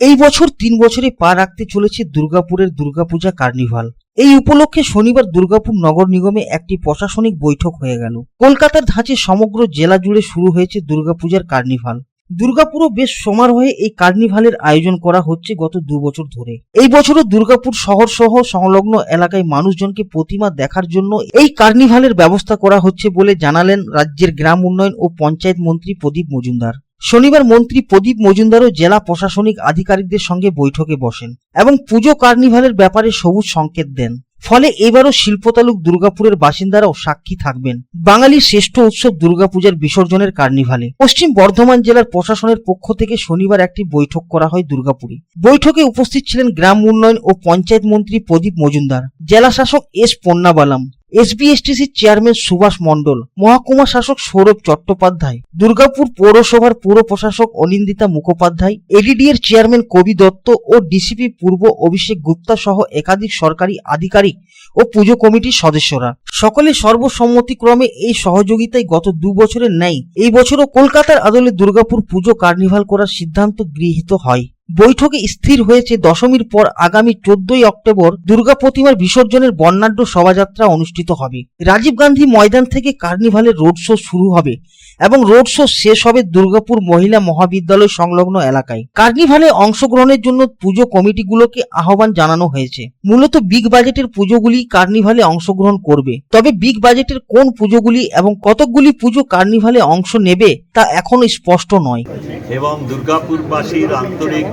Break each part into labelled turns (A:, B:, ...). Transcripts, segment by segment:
A: এই বছর তিন বছরে পা রাখতে চলেছে দুর্গাপুরের দুর্গাপূজা কার্নিভাল। এই উপলক্ষে শনিবার দুর্গাপুর নগর নিগমে একটি প্রশাসনিক বৈঠক হয়ে গেল। কলকাতার ধাঁচে সমগ্র জেলা জুড়ে শুরু হয়েছে দুর্গাপূজার কার্নিভাল। দুর্গাপুরও বেশ সমারোহে এই কার্নিভালের আয়োজন করা হচ্ছে গত দু বছর ধরে। এই বছরও দুর্গাপুর শহর সহ সংলগ্ন এলাকায় মানুষজনকে প্রতিমা দেখার জন্য এই কার্নিভালের ব্যবস্থা করা হচ্ছে বলে জানালেন রাজ্যের গ্রাম উন্নয়ন ও পঞ্চায়েত মন্ত্রী প্রদীপ মজুমদার। শনিবার মন্ত্রী প্রদীপ মজুমদারও জেলা প্রশাসনিক আধিকারিকদের সঙ্গে বৈঠকে বসেন এবং পুজো কার্নিভালের ব্যাপারে সবুজ সংকেত দেন। ফলে এবারও শিল্পতালুক দুর্গাপুরের বাসিন্দারাও সাক্ষী থাকবেন। বাঙালির শ্রেষ্ঠ উৎসব দুর্গাপূজার বিসর্জনের কার্নিভালে। পশ্চিম বর্ধমান জেলার প্রশাসনের পক্ষ থেকে শনিবার একটি বৈঠক করা হয় দুর্গাপুরে। বৈঠকে উপস্থিত ছিলেন গ্রাম উন্নয়ন ও পঞ্চায়েত মন্ত্রী প্রদীপ মজুমদার, জেলা শাসক এস পন্নাবালাম এসবিএসটিসির চেয়ারম্যান সুভাষ মণ্ডল, মহকুমা শাসক সৌরভ চট্টোপাধ্যায়, দুর্গাপুর পৌরসভার পুর প্রশাসক অনিন্দিতা মুখোপাধ্যায় এডিডি এর চেয়ারম্যান কবি দত্ত ও ডিসিপি পূর্ব অভিষেক গুপ্তা সহ একাধিক সরকারি আধিকারিক ও পুজো কমিটির সদস্যরা। সকলে সর্বসম্মতিক্রমে এই সহযোগিতায় গত দু বছরের ন্যায়। এই বছরও কলকাতার আদলে দুর্গাপুর পুজো কার্নিভাল করার সিদ্ধান্ত গৃহীত হয়। বৈঠকে স্থির হয়েছে দশমীর পর আগামী চোদ্দই অক্টোবর দুর্গা প্রতিমার বিসর্জনের বর্ণাঢ্য শোভাযাত্রা অনুষ্ঠিত হবে। রাজীব গান্ধী ময়দান থেকে কার্নিভালের রোড শো শুরু হবে এবং রোড শো শেষ হবে দুর্গাপুর মহিলা মহাবিদ্যালয় সংলগ্ন এলাকায়। কার্নিভালে অংশগ্রহণের জন্য পুজো কমিটিগুলোকে আহ্বান জানানো হয়েছে। মূলত বিগ বাজেটের পুজোগুলি কার্নিভালে অংশগ্রহণ করবে। তবে বিগ বাজেটের কোন পুজোগুলি এবং কতকগুলি পুজো কার্নিভালে অংশ নেবে তা এখনও স্পষ্ট নয়।
B: এবং দুর্গাপুরবাসীর আন্তরিক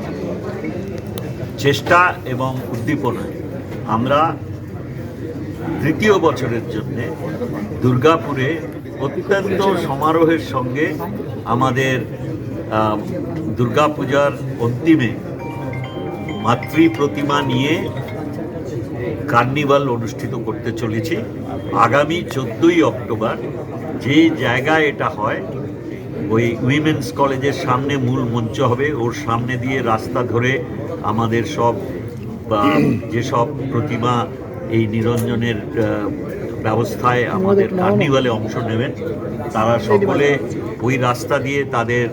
B: চেষ্টা এবং উদ্দীপনায় আমরা তৃতীয় বছরের জন্যে দুর্গাপুরে অত্যন্ত সমারোহের সঙ্গে আমাদের দুর্গাপূজার অন্তিমে মাতৃ প্রতিমা নিয়ে কার্নিভাল অনুষ্ঠিত করতে চলেছি। আগামী চোদ্দোই অক্টোবর যে জায়গায় এটা হয় ওই উইমেন্স কলেজের সামনে মূল মঞ্চ হবে। ওর সামনে দিয়ে রাস্তা ধরে আমাদের সব, বা যেসব প্রতিমা এই নিরঞ্জনের ব্যবস্থায় আমাদের কার্নিভালে অংশ নেবেন, তারা সকলে ওই রাস্তা দিয়ে তাদের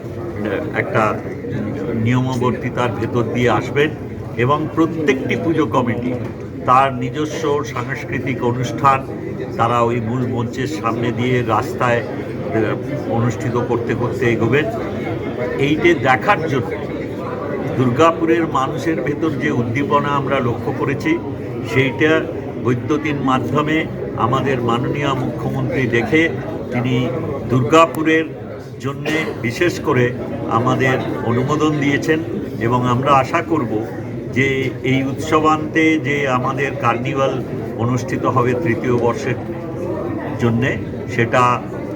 B: একটা নিয়মবর্তিতার ভেতর দিয়ে আসবেন এবং প্রত্যেকটি পুজো কমিটি, তার নিজস্ব সাংস্কৃতিক অনুষ্ঠান, তারা ওই মূল মঞ্চের সামনে দিয়ে রাস্তায় অনুষ্ঠিত করতে করতে এগোবেন এইটে দেখার জন্য দুর্গাপুরের মানুষের ভেতর যে উদ্দীপনা আমরা লক্ষ্য করেছি, সেইটা বৈদ্যুতিন মাধ্যমে আমাদের মাননীয় মুখ্যমন্ত্রী দেখে তিনি দুর্গাপুরের জন্য বিশেষ করে আমাদের অনুমোদন দিয়েছেন এবং আমরা আশা করব যে এই উৎসবান্তে যে আমাদের কার্নিভাল অনুষ্ঠিত হবে তৃতীয় বর্ষের জন্যে, সেটা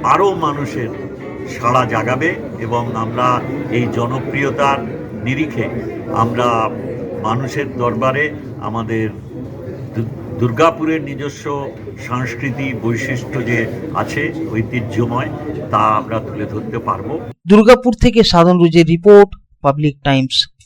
B: আরও মানুষের সাড়া জাগাবে এবং আমরা এই জনপ্রিয়তার নিরিখে আমরা মানুষের দরবারে আমাদের দুর্গাপুরের নিজস্ব সংস্কৃতি বৈশিষ্ট্য যে আছে, ঐতিহ্যময়, তা আমরা তুলে ধরতে পারব।
A: দুর্গাপুর থেকে সাধন রুজের রিপোর্ট, পাবলিক টাইমস।